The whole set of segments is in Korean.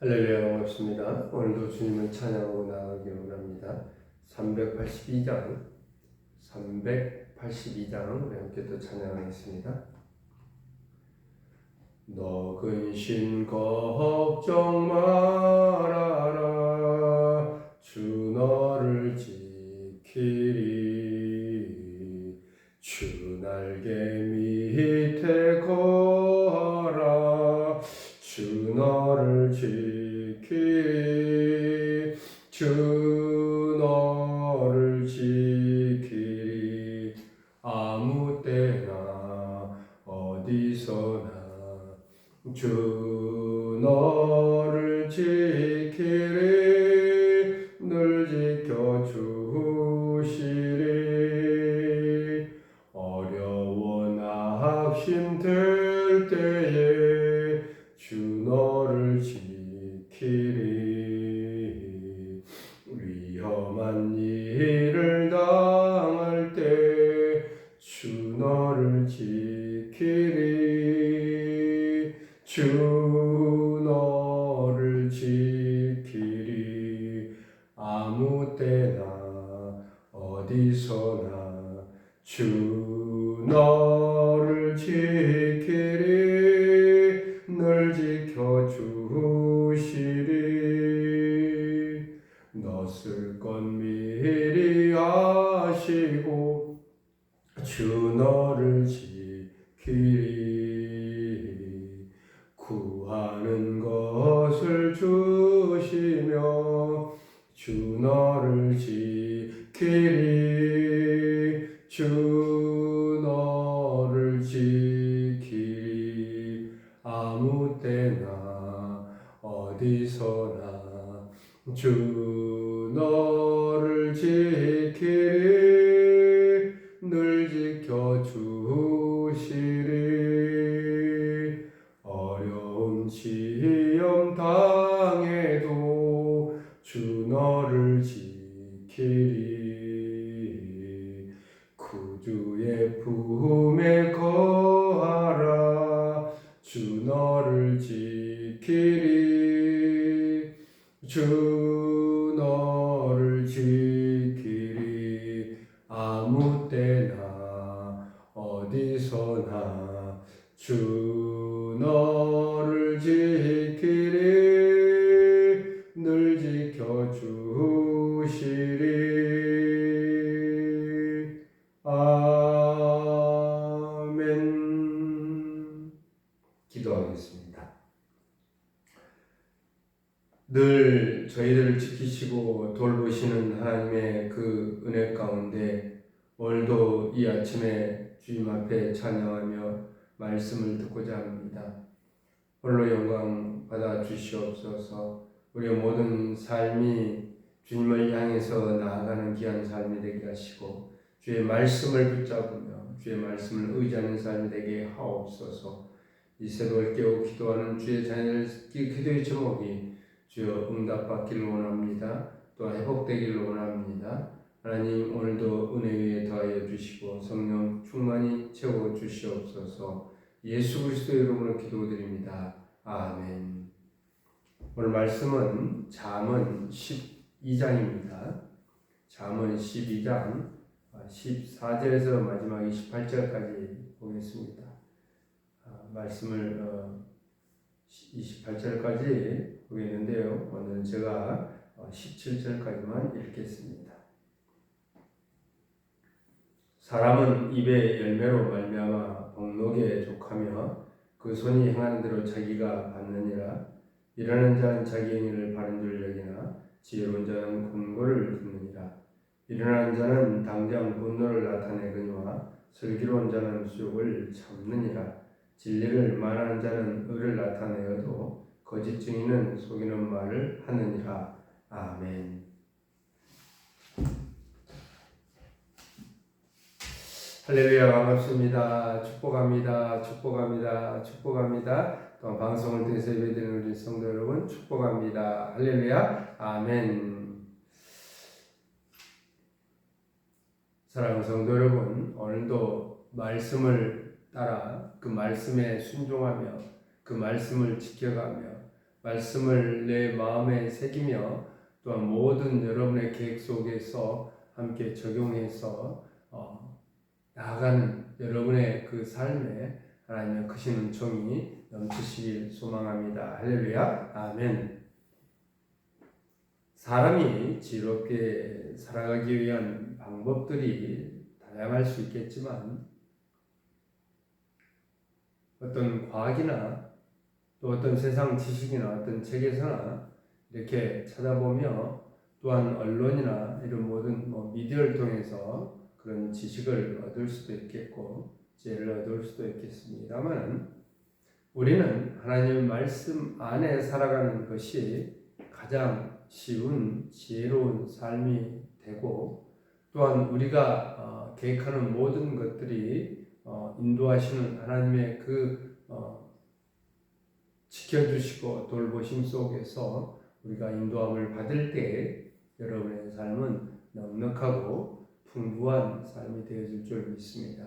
할렐루야 반갑습니다. 오늘도 주님을 찬양하고 나가기 원합니다. 382장 382장 우리 함께 또 찬양하겠습니다. 너 근심 걱정 말아라 주 너를 지키리 주 날개 주 너를 지키리 아무 때나 어디서나 주 너를 어디서나 주 너 어디서나 주 너 어디서나 주 너를 지키리 늘 지켜주시리 아멘 기도하겠습니다. 늘 저희들을 지키시고 돌보시는 하나님의 그 은혜 가운데 오늘도 이 아침에 주님 앞에 찬양하며 말씀을 듣고자 합니다. 홀로 영광 받아 주시옵소서. 우리의 모든 삶이 주님을 향해서 나아가는 귀한 삶이 되게 하시고 주의 말씀을 붙잡으며 주의 말씀을 의지하는 삶이 되게 하옵소서. 이 새벽을 깨워 기도하는 주의 자녀들 기도의 제목이 주여 응답받기를 원합니다. 또 회복되기를 원합니다. 하나님 오늘도 은혜 위에 더하여 주시고 성령 충만히 채워 주시옵소서. 예수 그리스도 이름으로 기도드립니다. 아멘. 오늘 말씀은 잠언 12장입니다. 잠언 12장 14절에서 마지막 28절까지 보겠습니다. 아, 말씀을 어, 28절까지 보겠는데요. 오늘 제가 17절까지만 읽겠습니다. 사람은 입의 열매로 말미암아 복록에 족하며 그 손이 행하는 대로 자기가 받느니라. 일하는 자는 자기 행위를 바른 줄 여기나 지혜로운 자는 권고를 듣느니라. 일어나는 자는 당장 분노를 나타내거니와 슬기로운 자는 수욕을 참느니라. 진리를 말하는 자는 의를 나타내어도 거짓 증인은 속이는 말을 하느니라. 아멘. 할렐루야 반갑습니다. 축복합니다. 축복합니다. 축복합니다. 또 방송을 통해서 예배드리는 우리 성도 여러분 축복합니다. 할렐루야. 아멘. 사랑하는 성도 여러분, 오늘도 말씀을 따라 그 말씀에 순종하며 그 말씀을 지켜가며 말씀을 내 마음에 새기며 또한 모든 여러분의 계획 속에서 함께 적용해서 어, 나아가는 여러분의 그 삶에 하나님의 크신 은총이 넘치시길 소망합니다. 할렐루야. 아멘. 사람이 지롭게 살아가기 위한 방법들이 다양할 수 있겠지만 어떤 과학이나 또 어떤 세상 지식이나 어떤 책에서나 이렇게 찾아보며 또한 언론이나 이런 모든 뭐 미디어를 통해서 그런 지식을 얻을 수도 있겠고 지혜를 얻을 수도 있겠습니다만 우리는 하나님의 말씀 안에 살아가는 것이 가장 쉬운 지혜로운 삶이 되고 또한 우리가 어, 계획하는 모든 것들이 어, 인도하시는 하나님의 그 어, 지켜주시고 돌보심 속에서 우리가 인도함을 받을 때 여러분의 삶은 넉넉하고 풍부한 삶이 되어질 줄 믿습니다.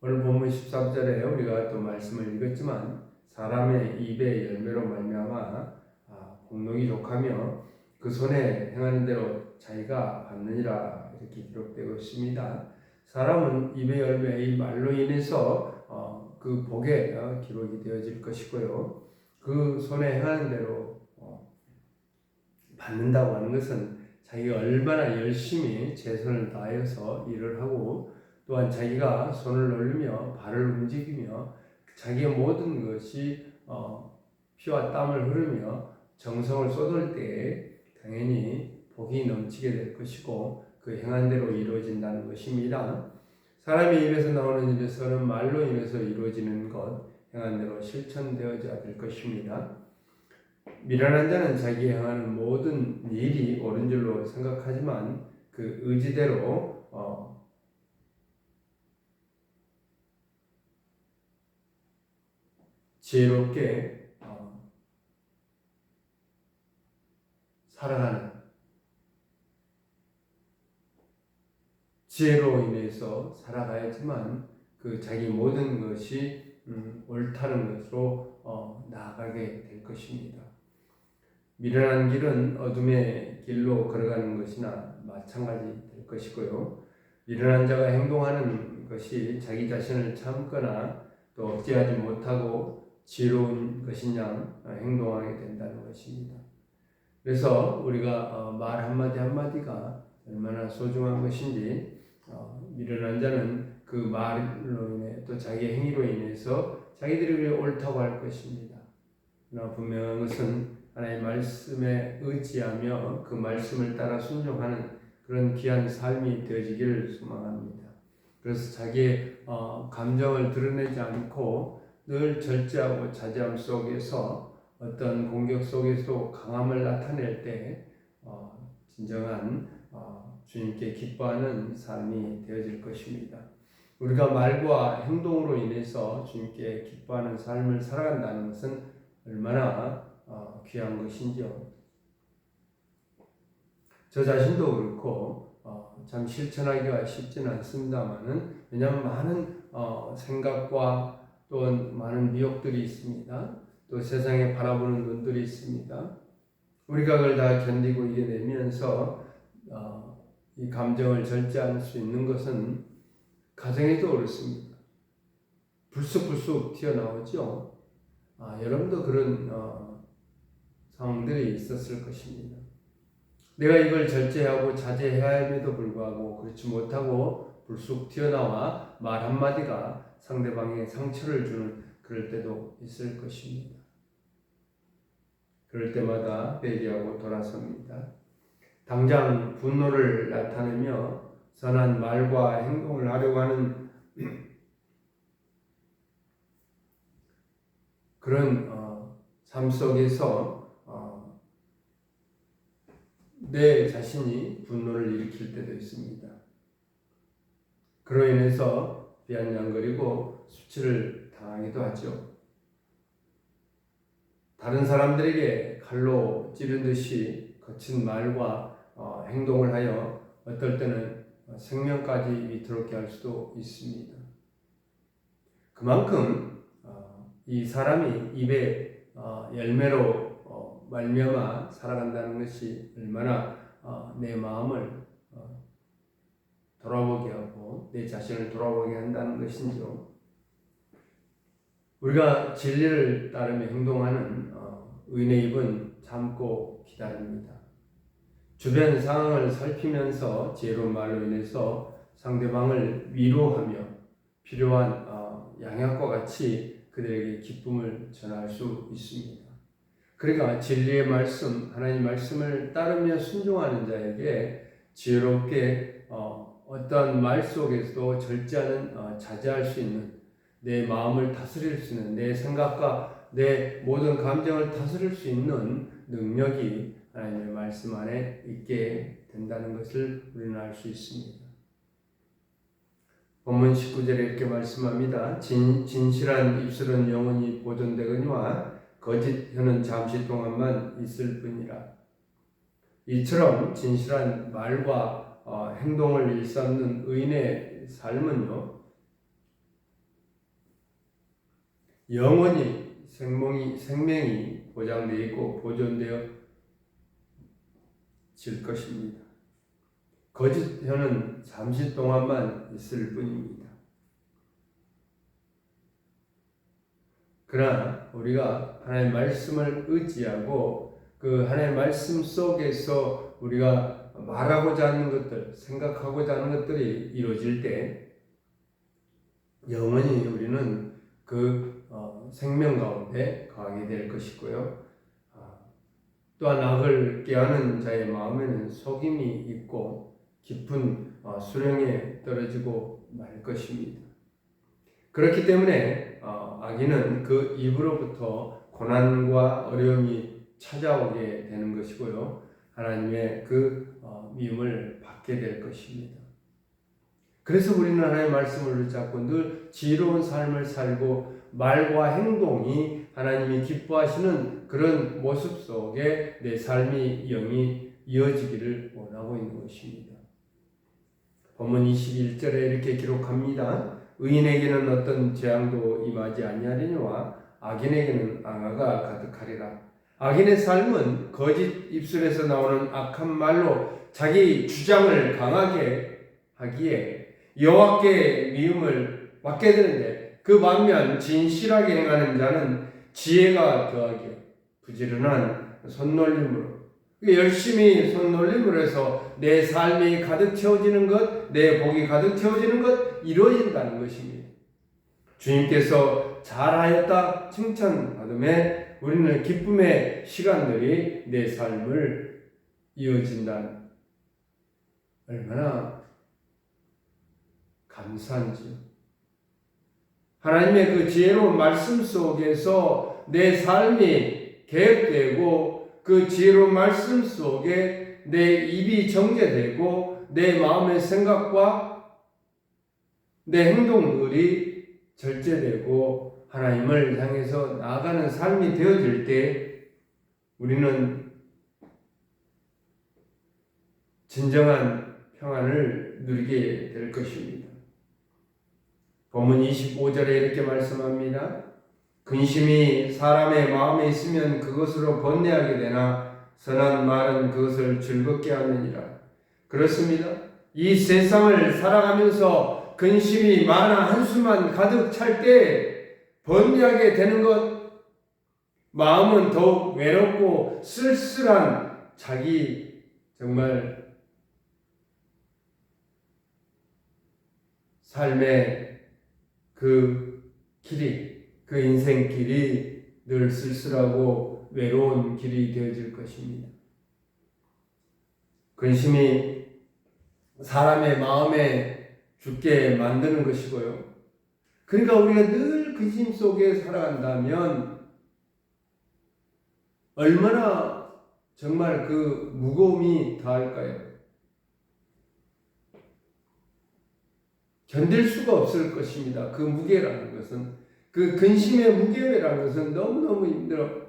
오늘 본문 13절에 우리가 또 말씀을 읽었지만 사람의 입의 열매로 말미암아 아, 공동이 족하며 그 손에 행하는 대로 자기가 받느니라 이렇게 기록되고 있습니다. 사람은 입의 열매 이 말로 인해서 어, 그 복에 어, 기록이 되어질 것이고요. 그 손에 행하는 대로 어, 받는다고 하는 것은 자기가 얼마나 열심히 최선을 다해서 일을 하고 또한 자기가 손을 올리며 발을 움직이며 자기의 모든 것이 어, 피와 땀을 흐르며 정성을 쏟을 때에 당연히 복이 넘치게 될 것이고 그 행한 대로 이루어진다는 것입니다. 사람의 입에서 나오는 일에서는 말로 인해서 이루어지는 것, 행한 대로 실천되어져야 될 것입니다. 미련한 자는 자기 행하는 모든 일이 옳은 줄로 생각하지만 그 의지대로 어, 지혜롭게 어, 살아가는 지혜로 인해서 살아가야지만 그 자기 모든 것이 음, 옳다는 것으로 어, 나아가게 될 것입니다. 미련한 길은 어둠의 길로 걸어가는 것이나 마찬가지 될 것이고요. 미련한 자가 행동하는 것이 자기 자신을 참거나 또 억제하지 못하고 지혜로운 것이냐 행동하게 된다는 것입니다. 그래서 우리가 어, 말 한마디 한마디가 얼마나 소중한 것인지 어, 미련한 자는 그 말로 인해 또 자기 행위로 인해서 자기들이 옳다고 할 것입니다. 그러나 분명한 것은 하나님의 말씀에 의지하며 그 말씀을 따라 순종하는 그런 귀한 삶이 되어지기를 소망합니다. 그래서 자기의 어, 감정을 드러내지 않고 늘 절제하고 자제함 속에서 어떤 공격 속에서 강함을 나타낼 때 어, 진정한 어, 주님께 기뻐하는 삶이 되어질 것입니다. 우리가 말과 행동으로 인해서 주님께 기뻐하는 삶을 살아간다는 것은 얼마나 어, 귀한 것인지요. 저 자신도 그렇고 어, 참 실천하기가 쉽지는 않습니다만은 왜냐하면 많은 어, 생각과 또 많은 미혹들이 있습니다. 또 세상에 바라보는 눈들이 있습니다. 우리가 그걸 다 견디고 이겨내면서 어, 이 감정을 절제할 수 있는 것은 가정에도 그렇습니다. 불쑥불쑥 튀어나오죠. 아, 여러분도 그런 어, 상황들이 있었을 것입니다. 내가 이걸 절제하고 자제해야 함에도 불구하고 그렇지 못하고 불쑥 튀어나와 말 한마디가 상대방에 상처를 주는 그럴 때도 있을 것입니다. 그럴 때마다 회개하고 돌아섭니다. 당장 분노를 나타내며 선한 말과 행동을 하려고 하는 그런 어, 삶 속에서 어, 내 자신이 분노를 일으킬 때도 있습니다. 그로 인해서 비아냥거리고 수치를 당하기도 하죠. 다른 사람들에게 칼로 찌른 듯이 거친 말과 어, 행동을 하여 어떨 때는 생명까지 위태롭게 할 수도 있습니다. 그만큼 어, 이 사람이 입에 어, 열매로 어, 말미암아 살아간다는 것이 얼마나 어, 내 마음을 어, 돌아보게 하고 내 자신을 돌아보게 한다는 것인지요. 우리가 진리를 따르며 행동하는 어, 의의 입은 참고 기다립니다. 주변 상황을 살피면서 지혜로운 말로 인해서 상대방을 위로하며 필요한 어, 양약과 같이 그들에게 기쁨을 전할 수 있습니다. 그러니까 진리의 말씀, 하나님 말씀을 따르며 순종하는 자에게 지혜롭게 어, 어떤 말 속에서도 절제하는 어, 자제할 수 있는 내 마음을 다스릴 수 있는 내 생각과 내 모든 감정을 다스릴 수 있는 능력이 하나님의 말씀 안에 있게 된다는 것을 우리는 알 수 있습니다. 본문 19절에 이렇게 말씀합니다. 진, 진실한 입술은 영원히 보존되거니와 거짓 혀는 잠시 동안만 있을 뿐이라. 이처럼 진실한 말과 어, 행동을 일삼는 의인의 삶은요, 영원히 생명이, 생명이 보장되어 있고 보존되어 질 것입니다. 거짓 혀는 잠시 동안만 있을 뿐입니다. 그러나 우리가 하나님의 말씀을 의지하고 그 하나님의 말씀 속에서 우리가 말하고자 하는 것들, 생각하고자 하는 것들이 이루어질 때 영원히 우리는 그 어, 생명 가운데 거하게 될 것이고요. 아, 또한 악을 깨하는 자의 마음에는 속임이 있고 깊은 어, 수령에 떨어지고 말 것입니다. 그렇기 때문에 어, 악인은 그 입으로부터 고난과 어려움이 찾아오게 되는 것이고요. 하나님의 그 어, 미움을 받게 될 것입니다. 그래서 우리는 하나님의 말씀을 붙잡고 늘 지혜로운 삶을 살고 말과 행동이 하나님이 기뻐하시는 그런 모습 속에 내 삶이 영이 이어지기를 원하고 있는 것입니다. 본문 21절에 이렇게 기록합니다. 의인에게는 어떤 재앙도 임하지 아니하리니와 악인에게는 앙화가 가득하리라. 악인의 삶은 거짓 입술에서 나오는 악한 말로 자기 주장을 강하게 하기에 여호와께 미움을 받게 되는데 그 반면 진실하게 행하는 자는 지혜가 더하게 부지런한 손놀림으로 열심히 손놀림으로 해서 내 삶이 가득 채워지는 것, 내 복이 가득 채워지는 것 이루어진다는 것입니다. 주님께서 잘하였다 칭찬받음에 우리는 기쁨의 시간들이 내 삶을 이어진다는 얼마나 감사한지요. 하나님의 그 지혜로운 말씀 속에서 내 삶이 계획되고 그 지혜로운 말씀 속에 내 입이 정제되고 내 마음의 생각과 내 행동들이 절제되고 하나님을 향해서 나아가는 삶이 되어질 때 우리는 진정한 평안을 누리게 될 것입니다. 본문 25절에 이렇게 말씀합니다. 근심이 사람의 마음에 있으면 그것으로 번뇌하게 되나 선한 말은 그것을 즐겁게 하느니라. 그렇습니다. 이 세상을 살아가면서 근심이 많아 한숨만 가득 찰 때 번뇌하게 되는 것, 마음은 더욱 외롭고 쓸쓸한 자기 정말 삶의 그 길이, 그 인생 길이 늘 쓸쓸하고 외로운 길이 되어질 것입니다. 근심이 사람의 마음에 죽게 만드는 것이고요. 그러니까 우리가 늘 근심 속에 살아간다면 얼마나 정말 그 무거움이 다할까요? 견딜 수가 없을 것입니다. 그 무게라는 것은 그 근심의 무게라는 것은 너무너무 힘들어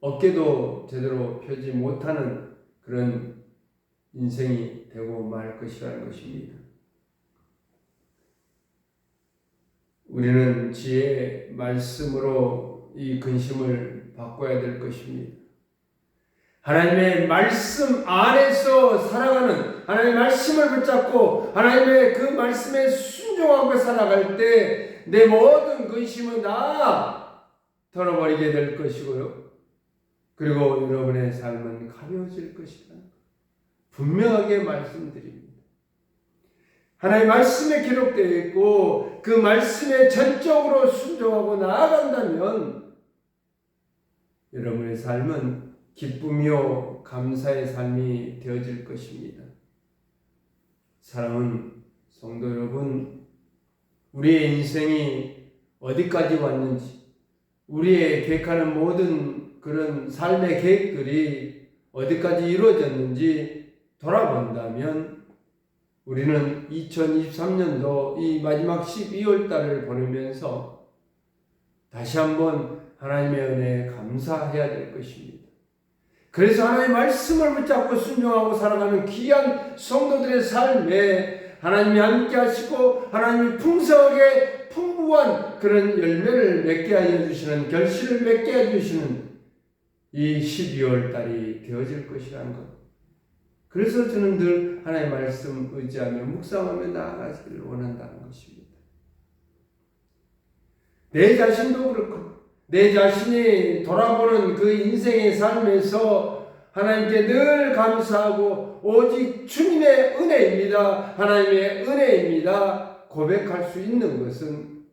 어깨도 제대로 펴지 못하는 그런 인생이 되고 말 것이라는 것입니다. 우리는 지혜 말씀으로 이 근심을 바꿔야 될 것입니다. 하나님의 말씀 안에서 살아가는 하나님의 말씀을 붙잡고 하나님의 그 말씀에 순종하고 살아갈 때 내 모든 근심은 다 털어버리게 될 것이고요. 그리고 여러분의 삶은 가벼워질 것이라는 것. 분명하게 말씀드립니다. 하나님의 말씀에 기록되어 있고 그 말씀에 전적으로 순종하고 나아간다면 여러분의 삶은 기쁨이요 감사의 삶이 되어질 것입니다. 사랑은 성도 여러분, 우리의 인생이 어디까지 왔는지, 우리의 계획하는 모든 그런 삶의 계획들이 어디까지 이루어졌는지 돌아본다면 우리는 2023년도 이 마지막 12월 달을 보내면서 다시 한번 하나님의 은혜에 감사해야 될 것입니다. 그래서 하나님의 말씀을 붙잡고 순종하고 살아가는 귀한 성도들의 삶에 하나님이 함께 하시고 하나님이 풍성하게 풍부한 그런 열매를 맺게 하여 주시는 결실을 맺게 하여 주시는 이 12월 달이 되어질 것이라는 것. 그래서 저는 늘 하나님의 말씀 의지하며 묵상하며 나아가기를 원한다는 것입니다. 내 자신도 그렇고 내 자신이 돌아보는 그 인생의 삶에서 하나님께 늘 감사하고 오직 주님의 은혜입니다. 하나님의 은혜입니다. 고백할 수 있는 것은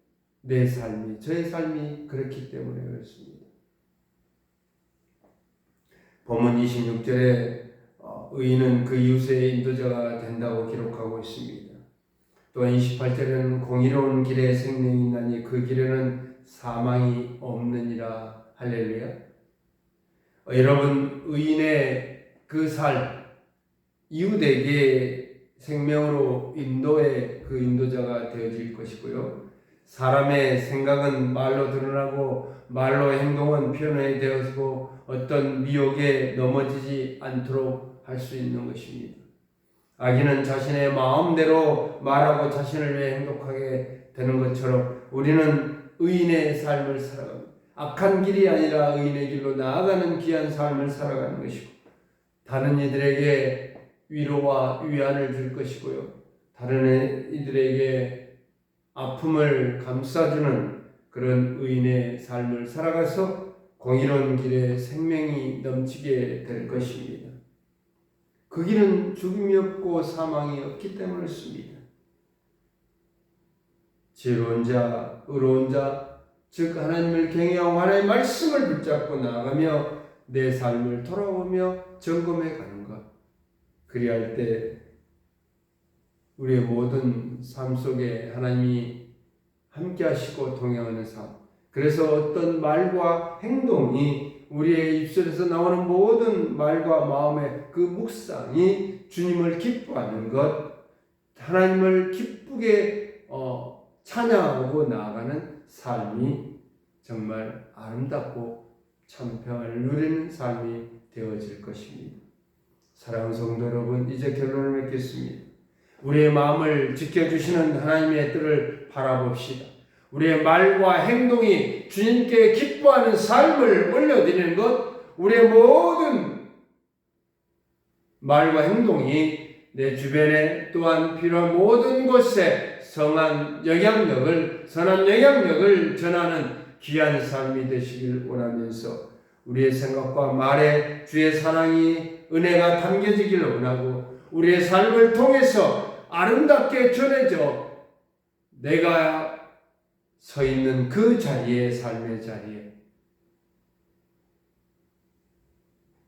내 삶이, 저의 삶이 그렇기 때문에 그렇습니다. 본문 26절에 어, 의인은 그 이웃의 인도자가 된다고 기록하고 있습니다. 또한 28절에는 공의로운 길에 생명이 있나니 그 길에는 사망이 없느니라 할렐루야. 어, 여러분 의인의 그 살 이웃에게 생명으로 인도의 그 인도자가 되어질 것이고요. 사람의 생각은 말로 드러나고 말로 행동은 표현이 되어지고 어떤 미혹에 넘어지지 않도록 할 수 있는 것입니다. 아기는 자신의 마음대로 말하고 자신을 위해 행복하게 되는 것처럼 우리는 의인의 삶을 살아갑니다. 악한 길이 아니라 의인의 길로 나아가는 귀한 삶을 살아가는 것이고 다른 이들에게 위로와 위안을 줄 것이고요. 다른 이들에게 아픔을 감싸주는 그런 의인의 삶을 살아가서 공의로운 길에 생명이 넘치게 될 것입니다. 그 길은 죽음이 없고 사망이 없기 때문이었습니다. 지혜로운 자, 의로운 자, 즉 하나님을 경외하고 하나님의 말씀을 붙잡고 나아가며 내 삶을 돌아보며 점검해 가는 것. 그리할 때 우리의 모든 삶 속에 하나님이 함께 하시고 동행하는 삶. 그래서 어떤 말과 행동이 우리의 입술에서 나오는 모든 말과 마음의 그 묵상이 주님을 기뻐하는 것, 하나님을 기쁘게 어, 찬양하고 나아가는 삶이 정말 아름답고 참평을 누리는 삶이 되어질 것입니다. 사랑하는 성도 여러분, 이제 결론을 맺겠습니다. 우리의 마음을 지켜주시는 하나님의 뜻을 바라봅시다. 우리의 말과 행동이 주님께 기뻐하는 삶을 올려드리는 것, 우리의 모든 말과 행동이 내 주변에 또한 필요한 모든 곳에 성한 영향력을, 선한 영향력을 전하는 귀한 삶이 되시길 원하면서 우리의 생각과 말에 주의 사랑이 은혜가 담겨지기를 원하고 우리의 삶을 통해서 아름답게 전해져 내가 서 있는 그 자리에 삶의 자리에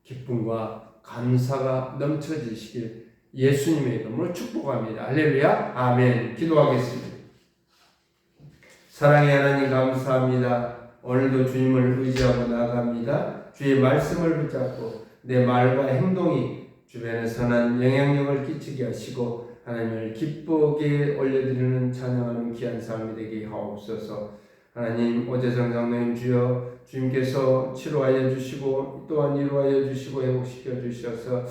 기쁨과 감사가 넘쳐지시길 예수님의 이름으로 축복합니다. 할렐루야. 아멘. 기도하겠습니다. 사랑의 하나님 감사합니다. 오늘도 주님을 의지하고 나갑니다. 주의 말씀을 붙잡고 내 말과 행동이 주변에 선한 영향력을 끼치게 하시고 하나님을 기쁘게 올려드리는 찬양하는 귀한 삶이 되게 하옵소서. 하나님 오재성 장로님 주여 주님께서 치료하여 주시고 또한 위로하여 주시고 회복시켜 주셔서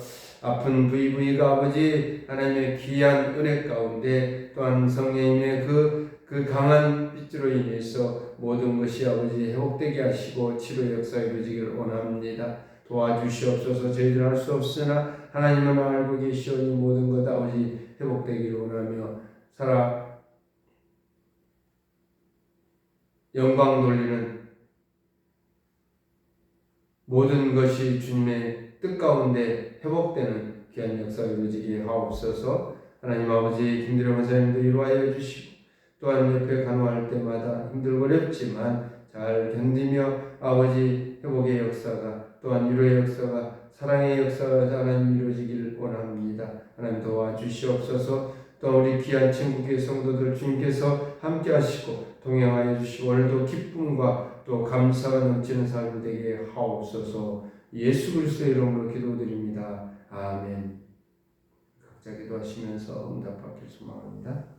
아픈 부이부이가 아버지 하나님의 귀한 은혜 가운데 또한 성령님의 그, 그 강한 집주로 인해서 모든 것이 아버지 회복되게 하시고 치료의 역사 이루어지기를 원합니다. 도와주시옵소서 저희들 할 수 없으나 하나님은 알고 계시오니 모든 것 아버지 회복되기를 원하며 살아 영광 돌리는 모든 것이 주님의 뜻 가운데 회복되는 귀한 역사 이루어지게 하옵소서. 하나님 아버지 김대령 원사님도 이루하여 주시고 또한 옆에 간호할 때마다 힘들고 어렵지만 잘 견디며 아버지 회복의 역사가 또한 위로의 역사가 사랑의 역사가 하나님 이루어지기를 원합니다. 하나님 도와주시옵소서. 또 우리 귀한 친구교 성도들 주님께서 함께 하시고 동행하여 주시고 오늘도 기쁨과 또 감사가 넘치는 삶이 되게 하옵소서 예수 그리스도의 이름으로 기도드립니다. 아멘 각자 기도하시면서 응답받길 소망합니다.